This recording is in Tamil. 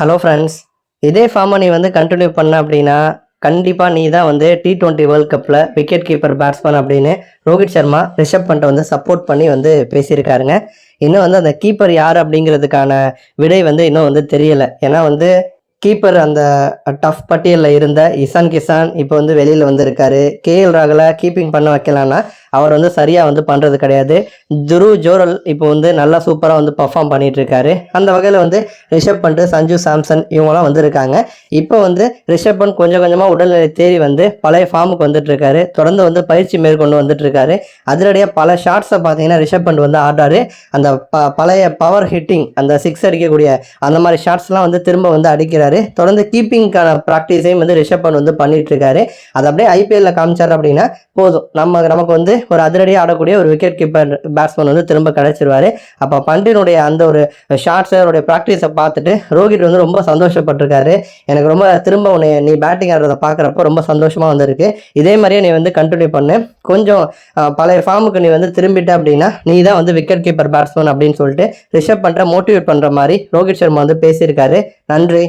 ஹலோ ஃப்ரெண்ட்ஸ் இதே ஃபார்மை நீ வந்து கண்டினியூ பண்ண அப்படின்னா கண்டிப்பாக நீ தான் வந்து டி ட்வெண்ட்டி வேர்ல்ட் கப்பில் விக்கெட் கீப்பர் பேட்ஸ்மேன் அப்படின்னு ரோஹித் சர்மா ரிஷப் பண்ட்டை வந்து சப்போர்ட் பண்ணி வந்து பேசியிருக்காருங்க. இன்னும் வந்து அந்த கீப்பர் யார் அப்படிங்கிறதுக்கான விடை வந்து இன்னும் வந்து தெரியலை. ஏன்னா வந்து கீப்பர் அந்த டஃப் பட்டியலில் இருந்த இசான் கிசான் இப்போ வந்து வெளியில் வந்திருக்காரு. கேஎல் ராகலை கீப்பிங் பண்ண வைக்கலான்னா அவர் வந்து சரியாக வந்து பண்ணுறது கிடையாது. துரு ஜோரல் இப்போ வந்து நல்லா சூப்பராக வந்து பர்ஃபார்ம் பண்ணிட்டு இருக்காரு அந்த வகையில் வந்து ரிஷப் பண்ட் சஞ்சு சாம்சன் இவங்கெல்லாம் வந்திருக்காங்க. இப்போ வந்து ரிஷப் பண்ட் கொஞ்சம் கொஞ்சமாக உடல்நிலை தேறி வந்து பழைய ஃபார்முக்கு வந்துட்டு இருக்காரு தொடர்ந்து வந்து பயிற்சி மேற்கொண்டு வந்துட்டு இருக்காரு அதிரடியாக பல ஷாட்ஸை பார்த்தீங்கன்னா ரிஷப் பண்ட் வந்து ஆடுறாரு. அந்த ப பழைய பவர் ஹிட்டிங் அந்த சிக்ஸ் அடிக்கக்கூடிய அந்த மாதிரி ஷாட்ஸ்லாம் வந்து திரும்ப வந்து அடிக்கிறாரு. தொடர்ந்து கீப்பிங்க்கான ப்ராக்டிஸையும் வந்து ரிஷப் பண்ட் வந்து பண்ணிட்டு இருக்காரு அதை அப்படியே ஐபிஎல்ல காமிச்சார் அப்படின்னா போதும். நம்ம நமக்கு வந்து ஒரு அதிரடியாக ஆடக்கூடிய ஒரு விக்கெட் கீப்பர் பேட்ஸ்மேன் வந்து திரும்ப கிடைச்சிருவாரு. அப்போ பண்டினுடைய அந்த ஒரு ஷார்ட்ஸை அவருடைய ப்ராக்டிஸை பார்த்துட்டு ரோஹித் வந்து ரொம்ப சந்தோஷப்பட்டிருக்காரு. எனக்கு ரொம்ப திரும்ப உன்னை நீ பேட்டிங் ஆடுறத பார்க்குறப்ப ரொம்ப சந்தோஷமாக வந்திருக்கு. இதே மாதிரியே நீ வந்து கண்டினியூ பண்ணு. கொஞ்சம் பழைய ஃபார்முக்கு நீ வந்து திரும்பிட்ட அப்படின்னா நீ தான் வந்து விக்கெட் கீப்பர் பேட்ஸ்மேன் அப்படின்னு சொல்லிட்டு ரிஷப் பண்ணுற மோட்டிவேட் பண்ணுற மாதிரி ரோஹித் சர்மா வந்து பேசியிருக்காரு. நன்றி.